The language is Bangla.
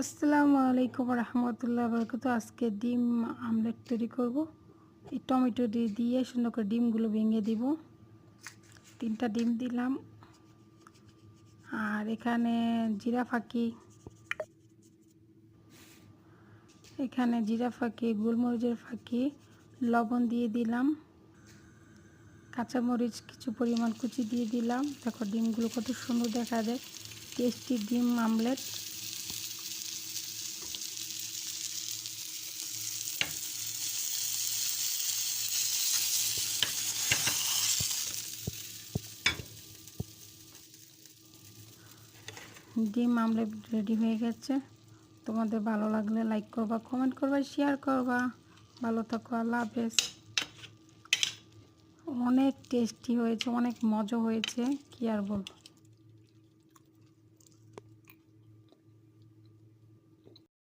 আসসালামু আলাইকুম রহমতুল্লাহ বরকত আজকে ডিম আমলেট তৈরি করব। এই টমেটো দিয়ে দিয়ে সুন্দর করে ডিমগুলো ভেঙে দিব। তিনটা ডিম দিলাম। আর এখানে জিরা ফাঁকি। এখানে জিরা ফাঁকি, গোলমরিচের ফাঁকি, লবণ দিয়ে দিলাম। কাঁচামরিচ কিছু পরিমাণ কুচি দিয়ে দিলাম। দেখো ডিমগুলো কত সুন্দর দেখা যায়। টেস্টি ডিম আমলেট। ডিম আমলেট রেডি হয়ে গেছে, তোমাদের ভালো লাগলে লাইক করবা কমেন্ট করবা শেয়ার করবা। ভালো থাকো, আল্লাহ হাফেজ। অনেক টেস্টি হয়েছে, অনেক মজা হয়েছে, কি আর বলব।